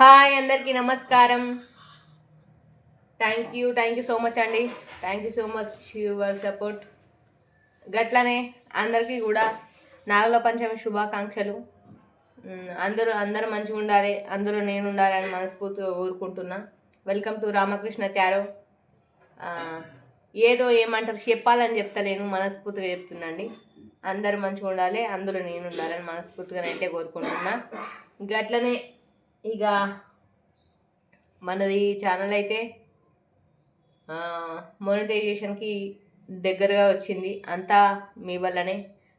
Hi అందరికీ నమస్కారం. Thank you thank you so much అండి. Thank you so much your support గట్లనే అందరికీ కూడా నాగుల పంచమి శుభాకాంక్షలు. అందరూ అందరూ మంచిగా ఉండాలి అందరూ నేను ఉండాలని మనస్ఫూర్తిగా కోరుకుంటున్నా. వెల్కమ్ టు రామకృష్ణ త్యారో ఏదో ఏమంటారు చెప్పాలని చెప్తలేను మనస్ఫూర్తిగా చెప్తున్నాండి. అందరూ మంచిగా ఉండాలి అందులో నేను ఉండాలని మనస్ఫూర్తిగా అయితే కోరుకుంటున్నా. గట్లనే ఇక మనది ఛానల్ అయితే మోనిటైజేషన్కి దగ్గరగా వచ్చింది. అంతా మీ వల్లనే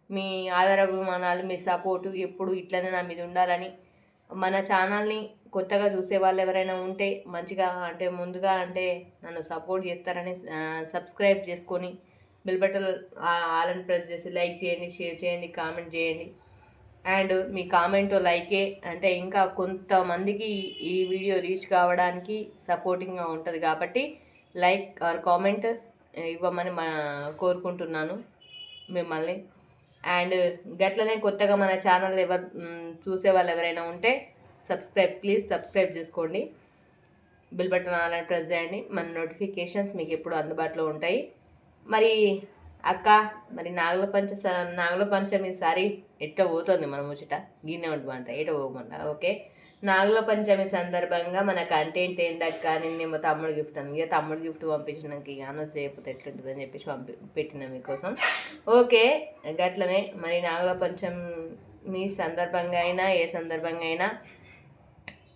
మీ ఆదరాభిమానాలు మీ సపోర్టు ఎప్పుడు ఇట్లనే నా మీద ఉండాలని మన ఛానల్ని కొత్తగా చూసే వాళ్ళు ఎవరైనా ఉంటే మంచిగా అంటే ముందుగా అంటే నన్ను సపోర్ట్ చేస్తారని సబ్స్క్రైబ్ చేసుకొని బెల్ బటన్ ఆలని ప్రెస్ చేసి లైక్ చేయండి షేర్ చేయండి కామెంట్ చేయండి. అండ్ మీ కామెంట్ లైకే అంటే ఇంకా కొంతమందికి ఈ వీడియో రీచ్ కావడానికి సపోర్టింగ్గా ఉంటుంది కాబట్టి లైక్ ఆర్ కామెంట్ ఇవ్వమని మా కోరుకుంటున్నాను మిమ్మల్ని. అండ్ గట్లనే కొత్తగా మన ఛానల్ ఎవరు చూసే వాళ్ళు ఎవరైనా ఉంటే సబ్స్క్రైబ్ ప్లీజ్ సబ్స్క్రైబ్ చేసుకోండి. బిల్ బటన్ ఆల్ ప్రెస్ చేయండి. మన నోటిఫికేషన్స్ మీకు ఎప్పుడు అందుబాటులో ఉంటాయి. మరి అక్క మరి నాగుల పంచ స- నాగుల పంచమి సారి ఎట్ట పోతుంది మన ముచ్చట? గిన్నె ఉంటుందంట ఎట పోమంట? ఓకే. నాగుల పంచమి సందర్భంగా మన కంటెంట్ ఏందక్క? మా తమ్ముడు గిఫ్ట్ అని. ఇక తమ్ముడు గిఫ్ట్ పంపించినాక ఇక అనౌన్స్ ఎట్లుంటుంది అని చెప్పేసి పంపి పెట్టిన మీకోసం. ఓకే. గట్లనే మరి నాగుల పంచమి సందర్భంగా అయినా ఏ సందర్భంగా అయినా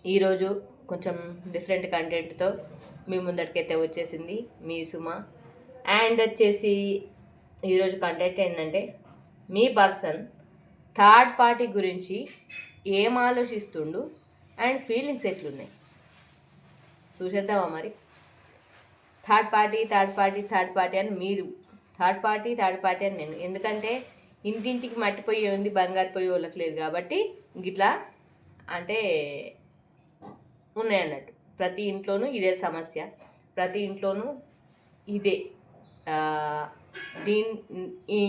ఈరోజు కొంచెం డిఫరెంట్ కంటెంట్తో మీ ముందటికైతే వచ్చేసింది మీ సుమ. అండ్ వచ్చేసి ఈరోజు కంటెంట్ ఏంటంటే మీ పర్సన్ థర్డ్ పార్టీ గురించి ఏం ఆలోచిస్తుండు అండ్ ఫీలింగ్స్ ఎట్లున్నాయి? చూసేద్దామా మరి? Third party third party third party అని మీరు థర్డ్ పార్టీ థర్డ్ పార్టీ అని నేను. ఎందుకంటే ఇంటింటికి మట్టిపోయి ఉంది బంగారు పోయి వాళ్ళకి కాబట్టి గిట్లా అంటే ఉన్నాయన్నట్టు. ప్రతి ఇంట్లోనూ ఇదే సమస్య. ప్రతి ఇంట్లోనూ ఇదే దీని ఈ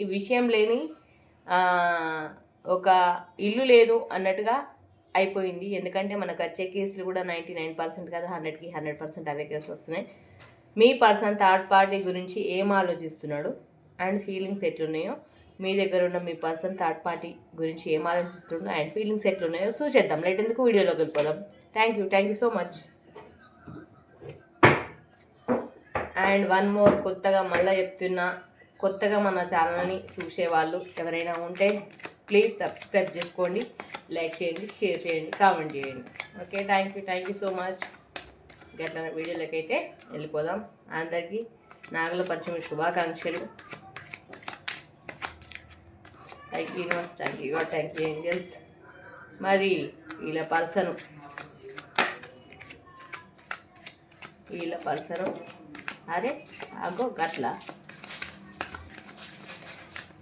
ఈ విషయం లేని ఒక ఇల్లు లేదు అన్నట్టుగా అయిపోయింది. ఎందుకంటే మనకు వచ్చే కేసులు కూడా నైంటీ నైన్ పర్సెంట్ కదా హండ్రెడ్కి హండ్రెడ్ పర్సెంట్ అవే కేసులు వస్తున్నాయి. మీ పర్సన్ థర్డ్ పార్టీ గురించి ఏం ఆలోచిస్తున్నాడు? And feelings ఎట్లున్నాయో? మీ దగ్గర ఉన్న మీ పర్సన్ థర్డ్ పార్టీ గురించి ఏం ఆలోచిస్తున్నాడు అండ్ ఫీలింగ్స్ ఎట్లున్నాయో చూసేద్దాం. లేట్ ఎందుకు వీడియోలోకి వెళ్ళిపోదాం? Thank you. Thank you so much. And one more కొత్తగా మళ్ళీ చెప్తున్నా కొత్తగా మన ఛానల్ని చూసే వాళ్ళు ఎవరైనా ఉంటే ప్లీజ్ సబ్స్క్రైబ్ చేసుకోండి లైక్ చేయండి షేర్ చేయండి కామెంట్ చేయండి. Okay thank you thank you so much గట్ల వీడియోలోకి అయితే వెళ్ళిపోదాం. అందరికీ నాగల పంచమి శుభాకాంక్షలు. Thank you universe thank you thank you angels మరి వీళ్ళ పర్సన్ వీళ్ళ పర్సన్ అరే అగో గట్ల.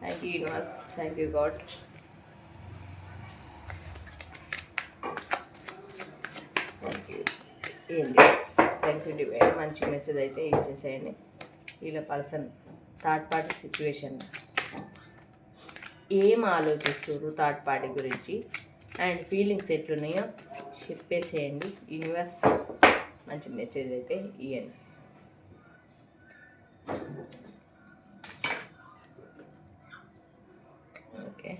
Thank you universe thank you God thank you angels thank you divide మంచి మెసేజ్ అయితే ఇచ్చేసేయండి. వీళ్ళ పర్సన్ థర్డ్ పార్టీ సిచ్యువేషన్ ఏం ఆలోచిస్తున్నారు థర్డ్ పార్టీ గురించి? అండ్ ఫీలింగ్స్ ఎట్లున్నాయో చెప్పేసేయండి. యూనివర్స్ మంచి మెసేజ్ అయితే ఇవ్వండి ఓకే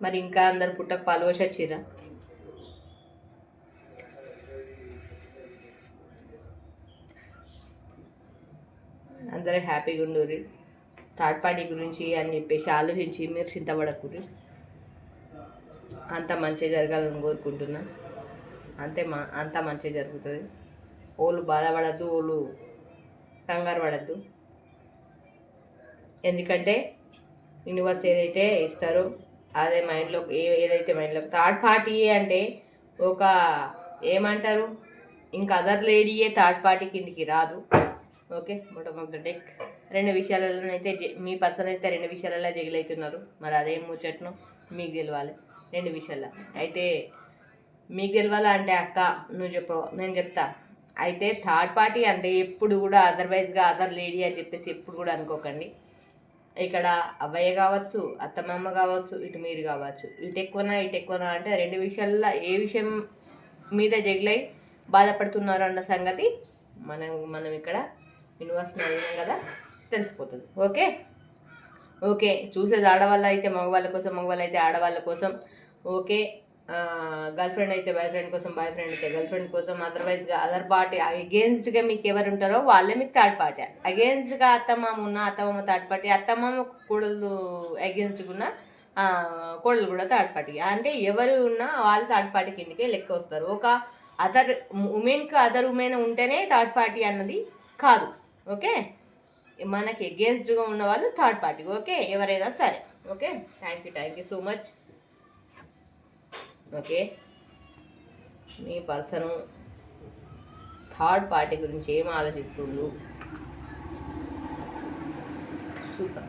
మరి ఇంకా అందరు పుట్టకు ఫాలోవర్స్ వచ్చిరా అందరూ హ్యాపీగా ఉండరు థర్డ్ పార్టీ గురించి అని చెప్పేసి ఆలోచించి మీరు చింతపడకూరి అంత మంచిగా జరగాలని కోరుకుంటున్నా. అంతే మా అంత మంచిగా జరుగుతుంది. ఓళ్ళు బాధపడద్దు ఓళ్ళు కంగారు పడద్దు. ఎందుకంటే యూనివర్స్ ఏదైతే ఇస్తారో అదే మైండ్లో ఏ ఏదైతే మైండ్లో థర్డ్ పార్టీ అంటే ఒక ఏమంటారు? ఇంకా అదర్ లేడీయే థర్డ్ పార్టీ కిందికి రాదు. Okay bottom of the deck రెండు విషయాలలోనైతే జె- మీ పర్సన్ అయితే రెండు విషయాలలో జగిలవుతున్నారు మరి అదేం ముచ్చట్ను మీకు తెలియాలి రెండు విషయాల్లో అయితే మీకు తెలియాలా అంటే అక్క నువ్వు చెప్పవు నేను చెప్తా. అయితే థర్డ్ పార్టీ అంటే ఎప్పుడు కూడా అదర్వైజ్గా అదర్ లేడీ అని చెప్పేసి ఎప్పుడు కూడా అనుకోకండి. ఇక్కడ అవ్వయ్య కావచ్చు అత్తమామ కావచ్చు ఇటు మీరు కావచ్చు ఇటు ఎక్కువనా ఇటు ఎక్కువనా అంటే రెండు విషయాల్లో ఏ విషయం మీద జగిలై బాధపడుతున్నారు అన్న సంగతి మనం మనం ఇక్కడ యూనివర్సిటీ అడిగినాం కదా తెలిసిపోతుంది. ఓకే? ఓకే చూసేది ఆడవాళ్ళు అయితే మగవాళ్ళ కోసం మగవాళ్ళు అయితే ఆడవాళ్ళ కోసం. ఓకే? గర్ల్ ఫ్రెండ్ అయితే బాయ్ ఫ్రెండ్ కోసం బాయ్ ఫ్రెండ్ అయితే గర్ల్ ఫ్రెండ్ కోసం అదర్వైజ్గా అదర్ పార్టీ అగేన్స్ట్గా మీకు ఎవరు ఉంటారో వాళ్ళే మీకు థర్డ్ పార్టీ అగేన్స్ట్గా అత్తమామ ఉన్న అత్తమామ థర్డ్ పార్టీ అత్తమామ కూడలు అగేన్స్ట్గా ఉన్న కోడలు కూడా థర్డ్ పార్టీ అంటే ఎవరు ఉన్నా వాళ్ళు థర్డ్ పార్టీ కిందకే లెక్క వస్తారు. ఒక అదర్ ఉమెన్కి అదర్ ఉమెన్ ఉంటేనే థర్డ్ పార్టీ అన్నది కాదు. ఓకే మనకి అగేన్స్ట్గా ఉన్న వాళ్ళు థర్డ్ పార్టీ ఓకే ఎవరైనా సరే. Okay thank you thank you so much okay. Me person third party గురించి ఏం ఆలోచిస్తుండు? సూపర్.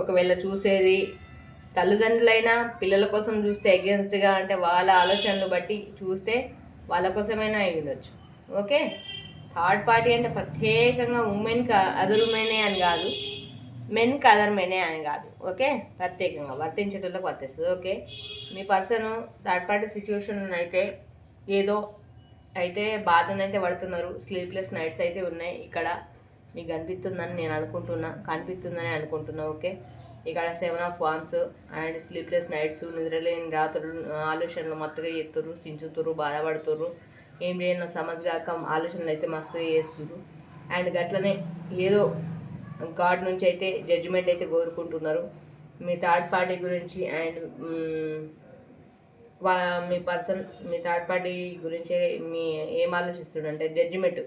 ఒకవేళ చూసేది తల్లిదండ్రులైనా పిల్లల కోసం చూస్తే అగేన్స్ట్గా అంటే వాళ్ళ ఆలోచనలు బట్టి చూస్తే వాళ్ళ కోసమైనా అయి ఉండొచ్చు. ఓకే? థర్డ్ పార్టీ అంటే ప్రత్యేకంగా ఉమెన్కి అదర్ ఉమెనే అని కాదు. మెన్కి అదర్ మెనే అని కాదు. ఓకే? ప్రత్యేకంగా వర్తించేటోళ్ళకి వర్తిస్తుంది. ఓకే? మీ పర్సన్ థర్డ్ పార్టీ సిచ్యువేషన్ అయితే ఏదో అయితే బాధనైతే పడుతున్నారు. స్లీప్లెస్ నైట్స్ అయితే ఉన్నాయి. ఇక్కడ మీకు కనిపిస్తుందని నేను అనుకుంటున్నా కనిపిస్తుందని అనుకుంటున్నా. ఓకే? ఇక్కడ seven of wands and sleepless nights నిద్రలేని రాత్రులు ఆలోచనలు మత్తుగా ఎత్తురు చించుతురు బాధపడుతురు ఏం చేయను సమస్యగాక ఆలోచనలు అయితే మస్తుగా చేస్తున్నారు అండ్ గట్లనే ఏదో గాడ్ నుంచి అయితే జడ్జిమెంట్ అయితే కోరుకుంటున్నారు. మీ థర్డ్ పార్టీ గురించి అండ్ వా మీ పర్సన్ మీ థర్డ్ పార్టీ గురించి మీ ఏం ఆలోచిస్తుండే అంటే జడ్జిమెంట్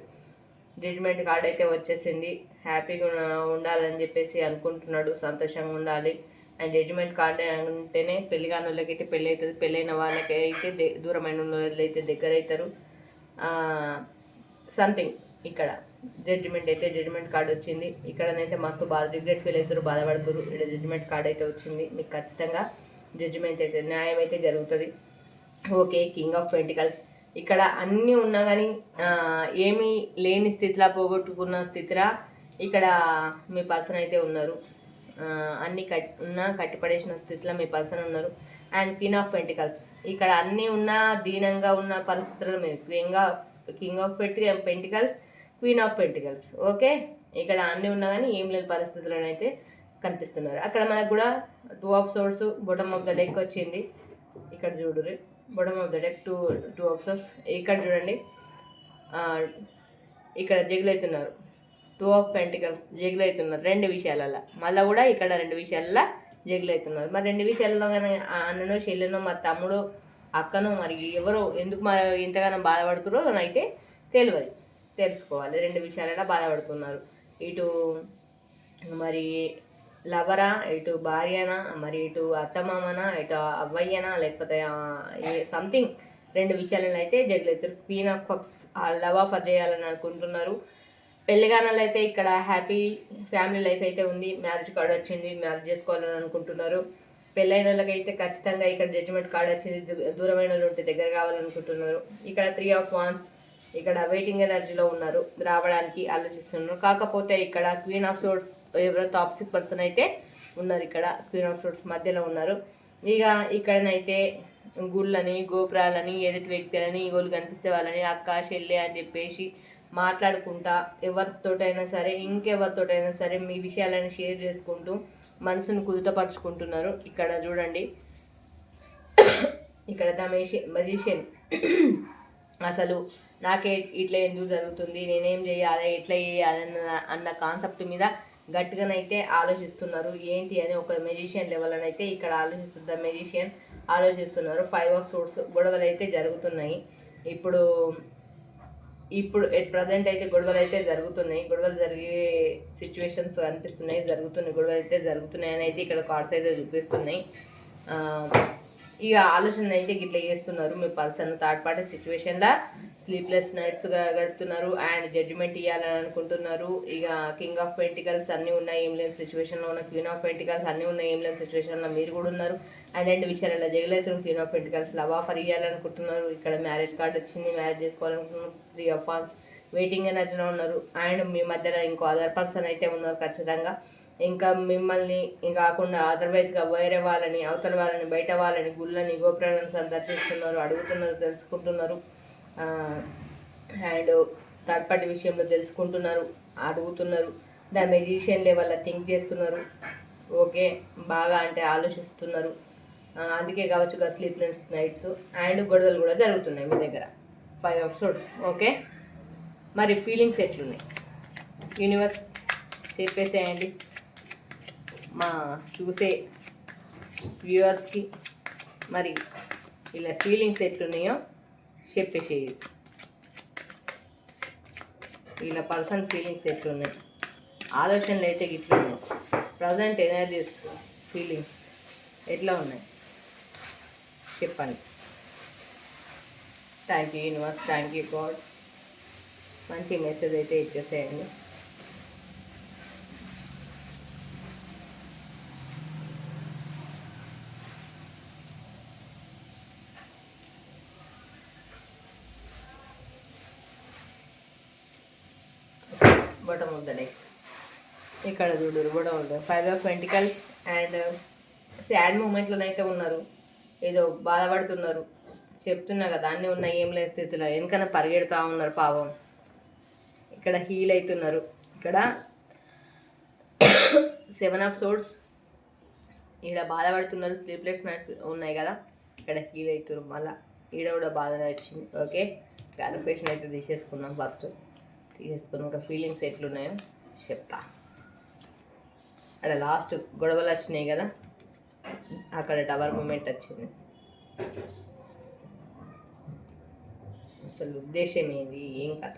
జడ్జిమెంట్ కార్డ్ అయితే వచ్చేసింది. హ్యాపీగా ఉండాలని చెప్పేసి అనుకుంటున్నాడు. సంతోషంగా ఉండాలి. అండ్ జడ్జిమెంట్ కార్డ్ అంటేనే పెళ్ళి కాని వాళ్ళకైతే పెళ్ళి అవుతుంది పెళ్ళైన వాళ్ళకి అయితే దే- దూరమైన వాళ్ళు అయితే దగ్గర అవుతారు సంథింగ్ ఇక్కడ. జడ్జిమెంట్ అయితే జడ్జిమెంట్ కార్డ్ వచ్చింది. ఇక్కడనైతే మస్తు బాధ రిగ్రెట్ ఫీల్ అవుతారు బాధపడుతారు ఇక్కడ జడ్జిమెంట్ కార్డ్ అయితే వచ్చింది. మీకు ఖచ్చితంగా జడ్జిమెంట్ అయితే న్యాయం అయితే జరుగుతుంది. ఓకే కింగ్ ఆఫ్ పెంటికల్స్ ఇక్కడ అన్నీ ఉన్నా కానీ ఏమీ లేని స్థితిలో పోగొట్టుకున్న స్థితిలో ఇక్కడ మీ పర్సన్ అయితే ఉన్నారు. అన్నీ కట్ ఉన్న కట్టిపడేసిన స్థితిలో మీ పర్సన్ ఉన్నారు. అండ్ క్వీన్ ఆఫ్ పెంటికల్స్ ఇక్కడ అన్నీ ఉన్న దీనంగా ఉన్న పరిస్థితుల్లో మీరు. క్వీన్గా కింగ్ ఆఫ్ పెట్టి pentacles queen of pentacles okay? ఇక్కడ అన్నీ ఉన్నా కానీ ఏం లేని పరిస్థితుల్లో అయితే కనిపిస్తున్నారు. అక్కడ మనకు కూడా two of swords bottom of the deck వచ్చింది. ఇక్కడ చూడుర్రి. Bottom of the deck two two swords ఇక్కడ చూడండి. ఇక్కడ జగులవుతున్నారు టూ ఆఫ్ పెంటికల్స్ జగులవుతున్నారు రెండు విషయాలలో మళ్ళీ కూడా ఇక్కడ రెండు విషయాలలో జగులవుతున్నారు మరి రెండు విషయాలలో కానీ అన్ననో చెల్లెనో మరి తమ్ముడు అక్కనో మరి ఎవరో ఎందుకు మరి ఇంతగానో బాధపడుతున్నారో అయితే తెలియదు తెలుసుకోవాలి. రెండు విషయాలలో బాధపడుతున్నారు. ఇటు మరి లవరా ఇటు భార్యనా మరి ఇటు అత్తమామనా ఇటు అవ్వయ్యనా లేకపోతే సంథింగ్ రెండు విషయాలను అయితే జగలెత్తురు queen of cups love offer చేయాలని అనుకుంటున్నారు. పెళ్ళిగానాలు అయితే ఇక్కడ హ్యాపీ ఫ్యామిలీ లైఫ్ అయితే ఉంది. మ్యారేజ్ కార్డ్ వచ్చింది మ్యారేజ్ చేసుకోవాలని అనుకుంటున్నారు. పెళ్ళైన వాళ్ళకైతే ఖచ్చితంగా ఇక్కడ జడ్జిమెంట్ కార్డ్ వచ్చింది. దూ- దూరమైన వాళ్ళు ఉంటే దగ్గర కావాలనుకుంటున్నారు. ఇక్కడ త్రీ ఆఫ్ వాన్స్ ఇక్కడ వెయిటింగ్ ఎనర్జీలో ఉన్నారు. రావడానికి ఆలోచిస్తున్నారు. కాకపోతే ఇక్కడ క్వీన్ ఆఫ్ సోర్స్ ఎవరో టాప్సిక్ పర్సన్ అయితే ఉన్నారు ఇక్కడ క్వీన్ ఆఫ్ సోర్స్ మధ్యలో ఉన్నారు. ఇక ఇక్కడనైతే గుళ్ళని గోపురాలని ఎదుటి వ్యక్తులని ఇగోలు కనిపిస్తే వాళ్ళని అక్క చెల్లె అని చెప్పేసి మాట్లాడుకుంటా ఎవరితోటైనా సరే ఇంకెవరితోటైనా సరే మీ విషయాలను షేర్ చేసుకుంటూ మనసును కుదుటపరుచుకుంటున్నారు. ఇక్కడ చూడండి. ఇక్కడ ద మెజిషియన్. అసలు నాకే ఇట్లా ఎందుకు జరుగుతుంది? నేనేం చేయాలి? ఎట్లా చేయాలి? అన్న అన్న కాన్సెప్ట్ మీద గట్టిగానైతే ఆలోచిస్తున్నారు. ఏంటి అని ఒక మెజిషియన్ లెవెల్ అని అయితే ఇక్కడ ఆలోచిస్తుంది మెజిషియన్ ఆలోచిస్తున్నారు. ఫైవ్ ఆఫ్ సోర్స్ గొడవలు అయితే జరుగుతున్నాయి. ఇప్పుడు ఇప్పుడు ఎట్ ప్రజెంట్ అయితే గొడవలు అయితే జరుగుతున్నాయి. గొడవలు జరిగే సిచ్యువేషన్స్ అనిపిస్తున్నాయి. జరుగుతున్నాయి గొడవలు అయితే జరుగుతున్నాయి అని అయితే ఇక్కడ కార్డ్స్ అయితే చూపిస్తున్నాయి. ఇక ఆలోచన అయితే గిట్లా చేస్తున్నారు. మీ పర్సన్ థర్డ్ పార్టీ సిచ్యువేషన్లో స్లీప్లెస్ నైట్స్ గడుపుతున్నారు. అండ్ జడ్జిమెంట్ ఇవ్వాలని అనుకుంటున్నారు. ఇక కింగ్ ఆఫ్ పెంటికల్స్ అన్నీ ఉన్నాయి ఏం లేని సిచ్యువేషన్లో ఉన్న క్వీన్ ఆఫ్ పెంటికల్స్ అన్నీ ఉన్నాయి ఏం లేని సిచ్యువేషన్లో మీరు కూడా ఉన్నారు. అండ్ రెండు విషయాలలో జగలేతులు queen of pentacles love offer ఇవ్వాలనుకుంటున్నారు ఇక్కడ మ్యారేజ్ కార్డ్ వచ్చింది మ్యారేజ్ చేసుకోవాలనుకుంటున్నారు. త్రీ ఆఫ్ ఫాన్స్ వెయిటింగ్ ఎనర్జీలో ఉన్నారు. అండ్ మీ మధ్యలో ఇంకో అదర్ పర్సన్ అయితే ఉన్నారు ఖచ్చితంగా. ఇంకా మిమ్మల్ని ఇంకా కాకుండా అదర్వైజ్గా వేరే వాళ్ళని అవతల వాళ్ళని బయట వాళ్ళని గుళ్ళని గోపురాలను సందర్శిస్తున్నారు అడుగుతున్నారు తెలుసుకుంటున్నారు. అండ్ థర్డ్ పార్టీ విషయంలో తెలుసుకుంటున్నారు అడుగుతున్నారు. ద మెజిషియన్ లెవెల్లో థింక్ చేస్తున్నారు. ఓకే బాగా అంటే ఆలోచిస్తున్నారు. అందుకే కావచ్చు కదా స్లీప్లెస్ నైట్స్ అండ్ గొడవలు కూడా జరుగుతున్నాయి మీ దగ్గర. Five of okay? మరి ఫీలింగ్స్ ఎట్లున్నాయి? యూనివర్స్ చెప్పేసేయండి. మా చూసే వ్యూవర్స్కి మరి ఇలా ఫీలింగ్స్ ఎట్లున్నాయో చెప్పేసేది ఇలా పర్సన్ ఫీలింగ్స్ ఎట్లున్నాయి? ఆలోచనలు అయితే ఇట్లున్నాయి. ప్రజెంట్ ఎనర్జీస్ ఫీలింగ్స్ ఎట్లా ఉన్నాయి? చెప్పండి. Thank you universe thank you God మంచి మెసేజ్ అయితే ఇచ్చేసేయండి. ఇక్కడ చూడరు కూడా ముద్ద five of pentacles and sad మూమెంట్లోనైతే ఉన్నారు. ఏదో బాధపడుతున్నారు. చెప్తున్నా కదా అన్నీ ఉన్నాయి ఏం లేని స్థితిలో. ఎందుకన్నా పరిగెడుతూ ఉన్నారు పాపం. ఇక్కడ హీల్ అవుతున్నారు ఇక్కడ సెవెన్ ఆఫ్ సోర్స్ ఈడ బాధపడుతున్నారు స్లీప్లెస్ నైట్స్ ఉన్నాయి కదా. ఇక్కడ హీల్ అవుతున్నారు మళ్ళీ ఈడ కూడా బాధ వచ్చింది ఓకే క్లారిఫికేషన్ అయితే తీసేసుకుందాం ఫస్ట్ తీసేసుకున్నాక ఫీలింగ్స్ ఎట్లున్నాయో చెప్తా. అక్కడ లాస్ట్ గొడవలు వచ్చినాయి కదా అక్కడ టవర్ మూమెంట్ వచ్చింది. అసలు ఉద్దేశం ఏంది? ఏం కథ?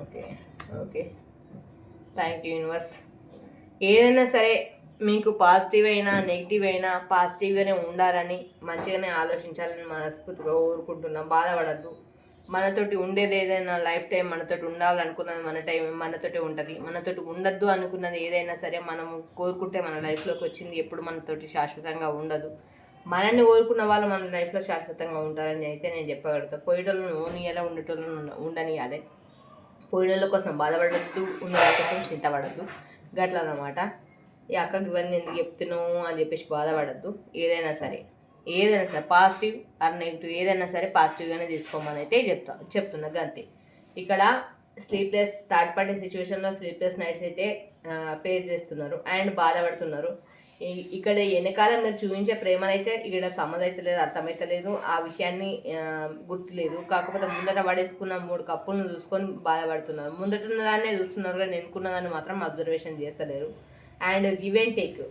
Okay okay. Thank you universe ఏదైనా సరే మీకు పాజిటివ్ అయినా నెగిటివ్ అయినా పాజిటివ్గానే ఉండాలని మంచిగానే ఆలోచించాలని మనస్ఫూర్తిగా కోరుకుంటున్నాం బాధపడద్దు. మనతోటి ఉండేది ఏదైనా లైఫ్ టైం మనతోటి ఉండాలనుకున్నది మన టైం మనతోటి ఉంటుంది. మనతోటి ఉండద్దు అనుకున్నది ఏదైనా సరే మనం కోరుకుంటే మన లైఫ్లోకి వచ్చింది. ఎప్పుడు మనతోటి శాశ్వతంగా ఉండదు. మనల్ని కోరుకున్న వాళ్ళు మన లైఫ్లో శాశ్వతంగా ఉంటారని అయితే నేను చెప్పగలుగుతా. పోయేటోళ్ళను ఓనియాలా ఉండేటోళ్ళను ఉండ- ఉండనియాలి. పోయినోళ్ళ కోసం బాధపడద్దు ఉన్న వాళ్ళ కోసం చింతపడద్దు. గట్ల అన్నమాట. ఈ అక్కకి ఇవన్నీ ఎందుకు చెప్తున్నావు అని చెప్పేసి బాధపడద్దు. ఏదైనా సరే ఏదైనా సరే పాజిటివ్ ఆర్ నెగిటివ్ ఏదైనా సరే పాజిటివ్గానే తీసుకోమని అయితే చెప్తా చెప్తున్నా అంతే ఇక్కడ స్లీప్లెస్ థర్డ్ పార్టీ సిచ్యువేషన్లో స్లీప్లెస్ నైట్స్ అయితే ఫేస్ చేస్తున్నారు అండ్ బాధపడుతున్నారు. ఇక్కడ వెనకాల మీరు చూపించే ప్రేమనైతే ఇక్కడ సమ్మదైతే లేదు అర్థమైతే లేదు ఆ విషయాన్ని గుర్తులేదు. కాకపోతే ముందట పడేసుకున్న మూడు కప్పులను చూసుకొని బాధపడుతున్నారు. ముందట ఉన్నదాన్నే చూస్తున్నారు కానీ వెనుకున్న దాన్ని మాత్రం అబ్జర్వేషన్ చేస్తలేరు. And give and take.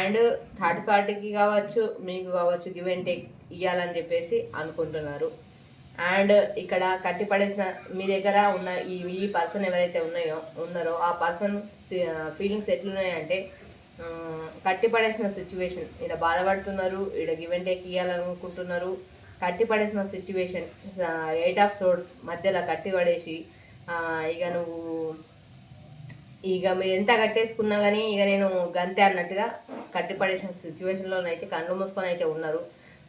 And third పార్టీకి కావచ్చు మీకు కావచ్చు గివ్ అండ్ టేక్ ఇవ్వాలని చెప్పేసి అనుకుంటున్నారు. అండ్ ఇక్కడ కట్టి పడేసిన మీ దగ్గర ఉన్న ఈ ఈ పర్సన్ ఎవరైతే ఉన్నాయో ఉన్నారో ఆ పర్సన్ ఫీలింగ్స్ ఎట్లున్నాయంటే కట్టిపడేసిన కట్టి పడేసిన సిచ్యువేషన్. ఇక్కడ బాధపడుతున్నారు ఇక్కడ గివ్ అండ్ టేక్ ఇవ్వాలనుకుంటున్నారు కట్టి పడేసిన సిచ్యువేషన్ ఎయిట్ ఆఫ్ సోర్స్ మధ్యలో కట్టి పడేసి ఇక నువ్వు ఇక మీరు ఎంత కట్టేసుకున్నా కానీ ఇక నేను గంతే అన్నట్టుగా కట్టిపడేసిన సిచ్యువేషన్లోనైతే కళ్ళు మూసుకొని అయితే ఉన్నారు.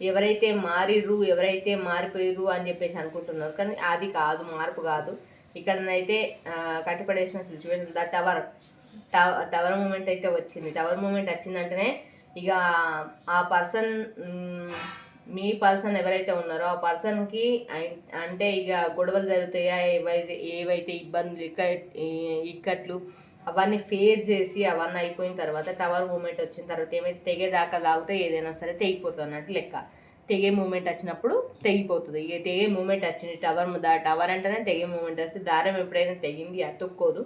ఎవరైతే మారిర్రు ఎవరైతే మారిపోయిర్రు అని చెప్పేసి అనుకుంటున్నారు. కానీ అది కాదు మార్పు కాదు. ఇక్కడనైతే కట్టిపడేసిన situation the tower tower moment అయితే వచ్చింది. టవర్ మూమెంట్ వచ్చిందంటేనే ఇక ఆ పర్సన్ మీ పర్సన్ ఎవరైతే ఉన్నారో ఆ పర్సన్కి అంటే ఇక గొడవలు జరుగుతాయా? ఏవైతే ఏవైతే ఇబ్బందులు ఇక్క ఇక్కట్లు అవన్నీ ఫేస్ చేసి అవన్నీ అయిపోయిన తర్వాత టవర్ మూమెంట్ వచ్చిన తర్వాత ఏమైతే తెగేదాకా లాగితే ఏదైనా సరే తెగిపోతుంది అన్నట్టు లెక్క. తెగే మూమెంట్ వచ్చినప్పుడు తెగిపోతుంది. ఇక తెగే మూమెంట్ వచ్చింది టవర్ దా టవర్ అంటేనే తెగే మూమెంట్ వస్తే దారం ఎప్పుడైనా తెగింది అతుక్కోదు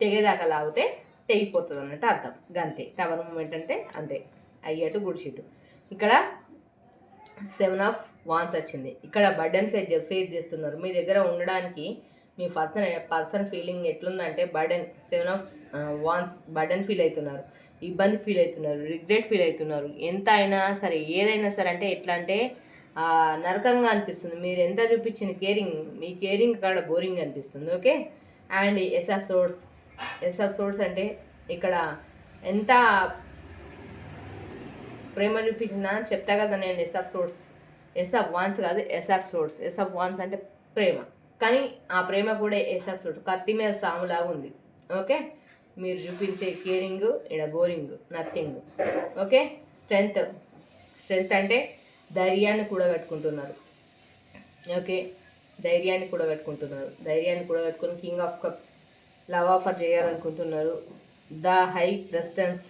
తెగేదాకా లాగితే తెగిపోతుంది అన్నట్టు అర్థం. గంతే. టవర్ మూమెంట్ అంటే అంతే. అయ్యటు గుడిషీటు ఇక్కడ సెవెన్ ఆఫ్ వాన్స్ వచ్చింది. ఇక్కడ బర్డెన్ ఫేస్ ఫేస్ చేస్తున్నారు. మీ దగ్గర ఉండడానికి మీ పర్సన్ పర్సన్ ఫీలింగ్ ఎట్లుందంటే burden seven of wands burden feel అవుతున్నారు. ఇబ్బంది ఫీల్ అవుతున్నారు రిగ్రెట్ ఫీల్ అవుతున్నారు. ఎంత అయినా సరే ఏదైనా సరే అంటే ఎట్లా అంటే నరకంగా అనిపిస్తుంది. మీరు ఎంత చూపించిన కేరింగ్ మీ కేరింగ్ కాడ బోరింగ్ అనిపిస్తుంది okay? And ace of swords ace of swords అంటే ఇక్కడ ఎంత ప్రేమ చూపించినా చెప్తా కదా నేను ace of swords ace of wands కాదు ace of swords ace of wands అంటే ప్రేమ. కానీ ఆ ప్రేమ కూడా ఎస్ కత్తి మీద సాములాగా ఉంది. ఓకే? మీరు చూపించే కేరింగ్ ఇక్కడ boring nothing. Okay? Strength. Strength అంటే ధైర్యాన్ని కూడా కట్టుకుంటున్నారు ఓకే? ధైర్యాన్ని కూడా కట్టుకుంటున్నారు ధైర్యాన్ని కూడా పెట్టుకుని king of cups love offer చేయాలనుకుంటున్నారు. ద హై ప్రెసిడెన్స్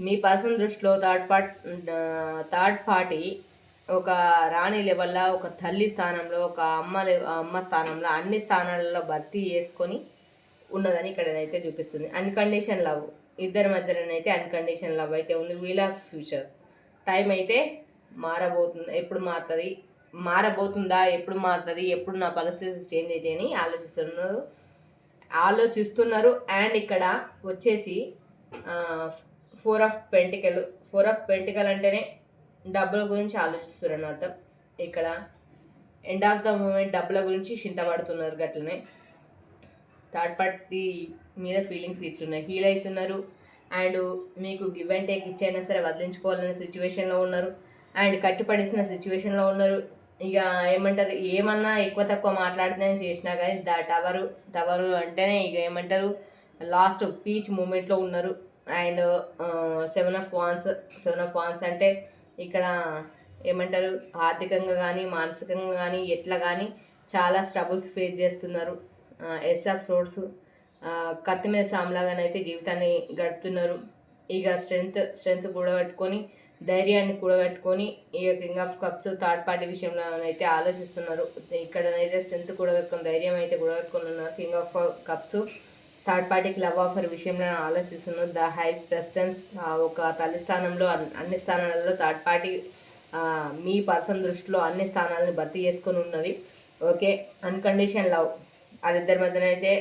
మీ పర్సన్ దృష్టిలో థర్డ్ పార్ట్ థర్డ్ పార్టీ ఒక రాణి లెవెల్లో ఒక తల్లి స్థానంలో ఒక అమ్మ అమ్మ స్థానంలో అన్ని స్థానాలలో భర్తీ చేసుకొని ఉన్నదని ఇక్కడనైతే చూపిస్తుంది. Unconditional love. ఇద్దరి మధ్యలోనైతే అన్కండిషన్ లవ్ అయితే ఉంది. Wheel of future. టైం అయితే మారబోతుంది ఎప్పుడు మారుతుంది? మారబోతుందా? ఎప్పుడు మారుతుంది? ఎప్పుడు నా పరిస్థితి చేంజ్ అయితే అని ఆలోచిస్తున్నారు. ఆలోచిస్తున్నారు. అండ్ ఇక్కడ వచ్చేసి four of pentacle. Four of pentacle అంటేనే డబ్బుల గురించి ఆలోచిస్తున్నారు అర్థం ఇక్కడ ఎండ్ ఆఫ్ ద మూమెంట్ డబ్బుల గురించి చింతపడుతున్నారు గట్లనే. థర్డ్ పార్టీ మీద ఫీలింగ్స్ ఇస్తున్నారు హీల్ అవుతున్నారు. అండ్ మీకు గివ్ అండ్ టేక్ ఇచ్చైనా సరే వదిలించుకోవాలనే సిచ్యువేషన్లో ఉన్నారు. అండ్ కట్టుపడేసిన సిచ్యువేషన్లో ఉన్నారు. ఇక ఏమంటారు? ఏమన్నా ఎక్కువ తక్కువ మాట్లాడితే చేసినా కానీ దా టవరు టవరు అంటేనే ఇక ఏమంటారు? లాస్ట్ పీచ్ మూమెంట్లో ఉన్నారు. And seven of wands seven of wands అంటే ఇక్కడ ఏమంటారు ఆర్థికంగా కానీ మానసికంగా కానీ ఎట్లా కానీ చాలా స్ట్రగుల్స్ ఫేస్ చేస్తున్నారు. ఎస్ ఆఫ్ సోర్స్ కత్తి మీద సామ్లాగానైతే జీవితాన్ని గడుపుతున్నారు. ఇక స్ట్రెంగ్త్ స్ట్రెంగ్త్ కూడగట్టుకొని ధైర్యాన్ని కూడగట్టుకొని ఇక king of cups third party విషయంలో అయితే ఆలోచిస్తున్నారు. ఇక్కడనైతే స్ట్రెంగ్త్ కూడగట్టుకొని ధైర్యం అయితే కూడగట్టుకొని ఉన్నారు కింగ్ ఆఫ్ కప్స్. థర్డ్ పార్టీకి లవ్ ఆఫర్ విషయంలో ఆలోచిస్తున్నాను ద హై ప్రెసిడెన్స్ ఒక తల్లి స్థానంలో అన్ని స్థానాలలో థర్డ్ పార్టీ మీ పర్సన్ దృష్టిలో అన్ని స్థానాలను భర్తీ చేసుకొని ఉన్నది. ఓకే అన్కండిషన్ లవ్ వాళ్ళిద్దరి మధ్యన అయితే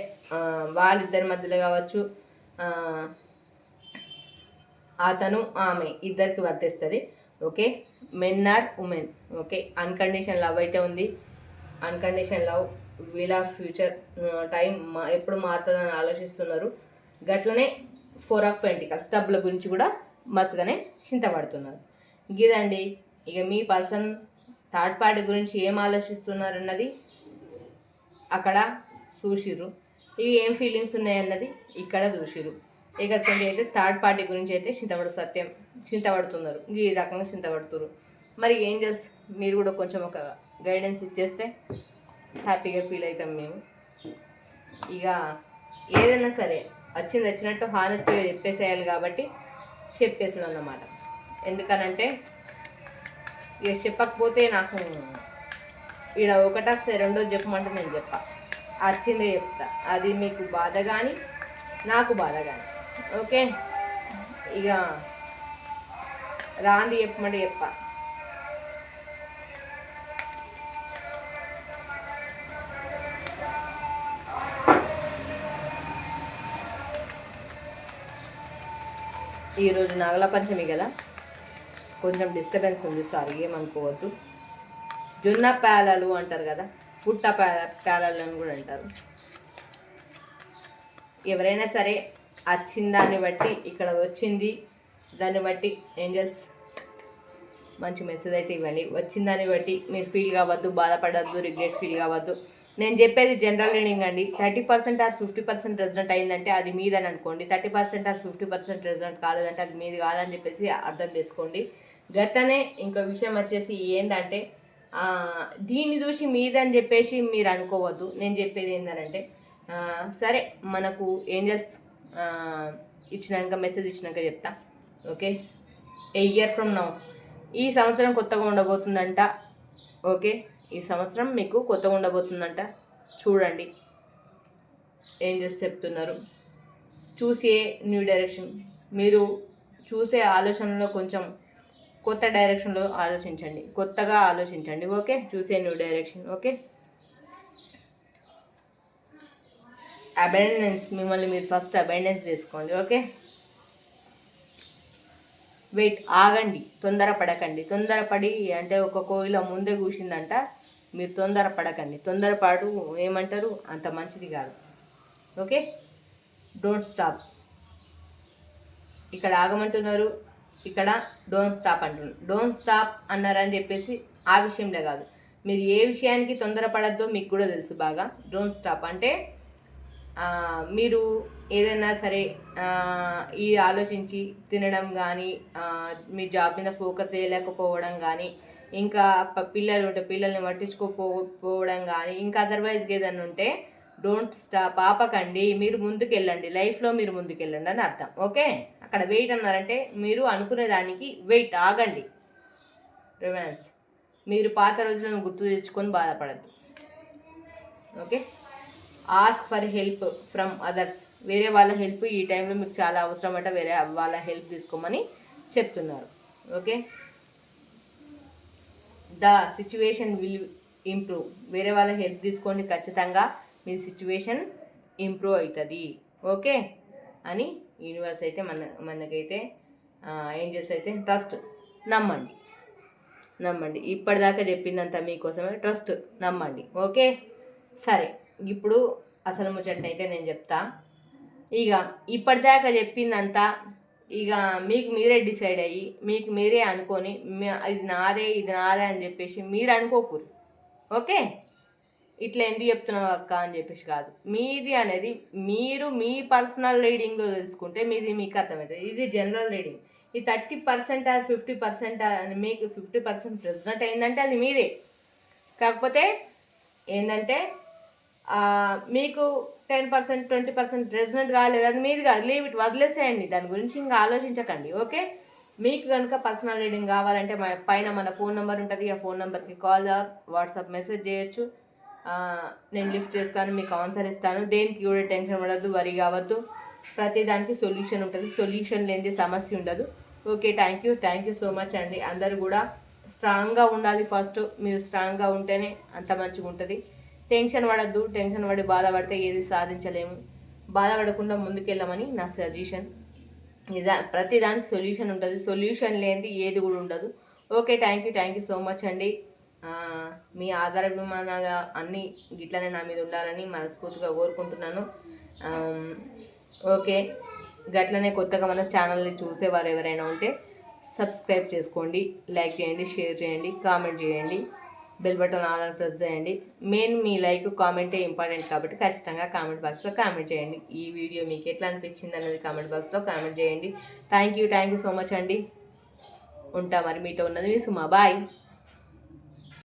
వాళ్ళిద్దరి మధ్యలో కావచ్చు అతను ఆమె ఇద్దరికి వర్తిస్తుంది. Okay men or women okay unconditional love అయితే ఉంది. అన్కండిషన్ లవ్ వీళ్ళ ఫ్యూచర్ టైం మా ఎప్పుడు మారుతుందని ఆలోచిస్తున్నారు. గట్లనే ఫోర్ ఆఫ్ పెంటికల్స్ డబ్బుల గురించి కూడా మస్తుగానే చింతపడుతున్నారు ఇదండి ఇక మీ పర్సన్ థర్డ్ పార్టీ గురించి ఏం ఆలోచిస్తున్నారు అన్నది అక్కడ చూసిర్రు. ఇవి ఏం ఫీలింగ్స్ ఉన్నాయన్నది ఇక్కడ చూసిర్రు. ఇక్కడ అయితే థర్డ్ పార్టీ గురించి అయితే చింతపడు సత్యం చింతపడుతున్నారు ఈ రకంగా చింతపడుతున్నారు మరి ఏం చేస్తారు మీరు కూడా కొంచెం ఒక గైడెన్స్ ఇచ్చేస్తే హ్యాపీగా ఫీల్ అవుతాం మేము. ఇక ఏదైనా సరే వచ్చింది వచ్చినట్టు హానెస్ట్గా చెప్పేసేయాలి కాబట్టి చెప్పేసాను అన్నమాట ఎందుకనంటే ఇక చెప్పకపోతే నాకు ఈడ ఒకటా సరే రెండోది చెప్పమంటే నేను చెప్పా. వచ్చిందే చెప్తా. అది మీకు బాధ కానీ నాకు బాధ కానీ ఓకే? ఇక రాంది చెప్పమంటే చెప్పా. ఈరోజు నాగల పంచమి కదా? కొంచెం డిస్టర్బెన్స్ ఉంది సారీ ఏమనుకోవద్దు. జొన్న పేలలు అంటారు కదా? పుట్ట పే పేలలు అని కూడా అంటారు. ఎవరైనా సరే వచ్చిన దాన్ని బట్టి ఇక్కడ వచ్చింది దాన్ని బట్టి ఏంజల్స్ మంచి మెసేజ్ అయితే ఇవ్వండి. వచ్చిన దాన్ని బట్టి మీరు ఫీల్ కావద్దు బాధపడద్దు రిగ్రెట్ ఫీల్ కావద్దు. నేను చెప్పేది జనరల్ రీడింగ్ అండి. Thirty percent or fifty percent resident అయిందంటే అది మీదని అనుకోండి. Thirty percent or fifty percent resident కాలేదంటే అది మీది కాదని చెప్పేసి అర్థం చేసుకోండి. గట్టనే ఇంకో విషయం వచ్చేసి ఏంటంటే దీన్ని చూసి మీదని చెప్పేసి మీరు అనుకోవద్దు. నేను చెప్పేది ఏంటంటే సరే మనకు ఏంజల్స్ ఇచ్చినాక మెసేజ్ ఇచ్చినాక చెప్తా. Okay? A year from now ఈ సంవత్సరం కొత్తగా ఉండబోతుందంట. ఓకే? ఈ సంవత్సరం మీకు కొత్తగా ఉండబోతుందంట. చూడండి. ఏంజల్స్ చెప్తున్నారు. చూసే న్యూ డైరెక్షన్. మీరు చూసే ఆలోచనలో కొంచెం కొత్త డైరెక్షన్లో ఆలోచించండి. కొత్తగా ఆలోచించండి. ఓకే? చూసే న్యూ డైరెక్షన్. ఓకే? అబెండెన్స్ మిమ్మల్ని మీరు ఫస్ట్ అబెండెన్స్ చేసుకోండి. ఓకే? వెయిట్ ఆగండి. తొందరపడకండి. తొందరపడి అంటే ఒక కోయిల ముందే కూసిందంట మీరు తొందరపడకండి. తొందరపాటు ఏమంటారు? అంత మంచిది కాదు. ఓకే? డోంట్ స్టాప్ ఇక్కడ ఆగమంటున్నారు. ఇక్కడ డోంట్ స్టాప్ అంటున్నారు. డోంట్ స్టాప్ అన్నారని చెప్పేసి ఆ విషయంలో కాదు. మీరు ఏ విషయానికి తొందరపడద్దో మీకు కూడా తెలుసు బాగా. డోంట్ స్టాప్ అంటే మీరు ఏదైనా సరే ఈ ఆలోచించి తినడం కానీ మీ జాబ్ మీద ఫోకస్ చేయలేకపోవడం కానీ ఇంకా పిల్లలు ఉంటే పిల్లల్ని పట్టించుకోకపోవడం కానీ ఇంకా అదర్వైజ్ ఏదైనా ఉంటే డోంట్ స్టాప్ ఆపకండి మీరు ముందుకెళ్ళండి లైఫ్లో మీరు ముందుకెళ్ళండి అని అర్థం ఓకే? అక్కడ వెయిట్ అన్నారంటే మీరు అనుకునే దానికి వెయిట్ ఆగండి. రిమైన్స్ మీరు పాత రోజులను గుర్తు తెచ్చుకొని బాధపడద్దు. Okay? Ask for help from others వేరే వాళ్ళ హెల్ప్ ఈ టైంలో మీకు చాలా అవసరం అంటే వేరే వాళ్ళ హెల్ప్ తీసుకోమని చెప్తున్నారు. Okay? The situation will improve. వేరే వాళ్ళ హెల్ప్ తీసుకోండి ఖచ్చితంగా మీ సిచ్యువేషన్ ఇంప్రూవ్ అవుతుంది. ఓకే? అని యూనివర్స్ అయితే మన మనకైతే ఏంజల్స్ అయితే ట్రస్ట్ నమ్మండి. నమ్మండి. ఇప్పటిదాకా చెప్పిందంతా మీకోసమే ట్రస్ట్ నమ్మండి. ఓకే? సరే. ఇప్పుడు అసలు ముచ్చటనైతే నేను చెప్తా. ఇక ఇప్పటిదాకా చెప్పిందంతా ఇక మీకు మీరే డిసైడ్ అయ్యి మీకు మీరే అనుకొని ఇది నాదే ఇది నాదే అని చెప్పేసి మీరు అనుకోకూరు ఓకే? ఇట్లా ఎందుకు చెప్తున్నావు అక్క అని చెప్పేసి కాదు. మీది అనేది మీరు మీ పర్సనల్ రీడింగ్లో తెలుసుకుంటే మీది మీకు అర్థమవుతుంది. ఇది జనరల్ రీడింగ్. ఈ థర్టీ పర్సెంట్ అది ఫిఫ్టీ పర్సెంట్ అని మీకు ఫిఫ్టీ పర్సెంట్ ప్రెసిడెంట్ అయిందంటే అది మీదే. కాకపోతే ఏంటంటే మీకు ten percent twenty percent resident కాలేదు అది మీది కాదు లీవ్ ఇట్ వదిలేసేయండి దాని గురించి ఇంకా ఆలోచించకండి ఓకే? మీకు కనుక పర్సనల్ రీడింగ్ కావాలంటే మన పైన మన ఫోన్ నెంబర్ ఉంటుంది ఆ ఫోన్ నెంబర్కి కాల్ ఆర్ వాట్సాప్ మెసేజ్ చేయొచ్చు. నేను లిఫ్ట్ చేస్తాను మీకు ఆన్సర్ ఇస్తాను దేనికి కూడా టెన్షన్ పడద్దు వరి కావద్దు. ప్రతి దానికి సొల్యూషన్ ఉంటుంది సొల్యూషన్ లేనిది సమస్య ఉండదు. Okay thank you thank you so much అండి. అందరు కూడా స్ట్రాంగ్గా ఉండాలి ఫస్ట్ మీరు స్ట్రాంగ్గా ఉంటేనే అంత మంచిగా ఉంటుంది టెన్షన్ పడద్దు టెన్షన్ పడి బాధపడితే ఏది సాధించలేము. బాధపడకుండా ముందుకెళ్ళమని నా సజెషన్. ఇదా ప్రతి దానికి సొల్యూషన్ ఉంటుంది. సొల్యూషన్ లేనిది ఏది కూడా ఉండదు. Okay thank you thank you so much అండి. మీ ఆధార అభిమానాలు అన్నీ గిట్లనే నా మీద ఉండాలని మనస్ఫూర్తిగా కోరుకుంటున్నాను. ఓకే గట్లనే కొత్తగా మన ఛానల్ని చూసేవారు ఎవరైనా ఉంటే సబ్స్క్రైబ్ చేసుకోండి లైక్ చేయండి షేర్ చేయండి కామెంట్ చేయండి. బెల్ బటన్ ఆల్ అని ప్రెస్ చేయండి. మెయిన్ మీ లైక్ కామెంటే ఇంపార్టెంట్ కాబట్టి ఖచ్చితంగా కామెంట్ బాక్స్లో కామెంట్ చేయండి. ఈ వీడియో మీకు ఎట్లా అనిపించింది అనేది కామెంట్ బాక్స్లో కామెంట్ చేయండి. Thank you thank you so much అండి. ఉంటా మరి మీతో ఉన్నది మీ సుమా. బాయ్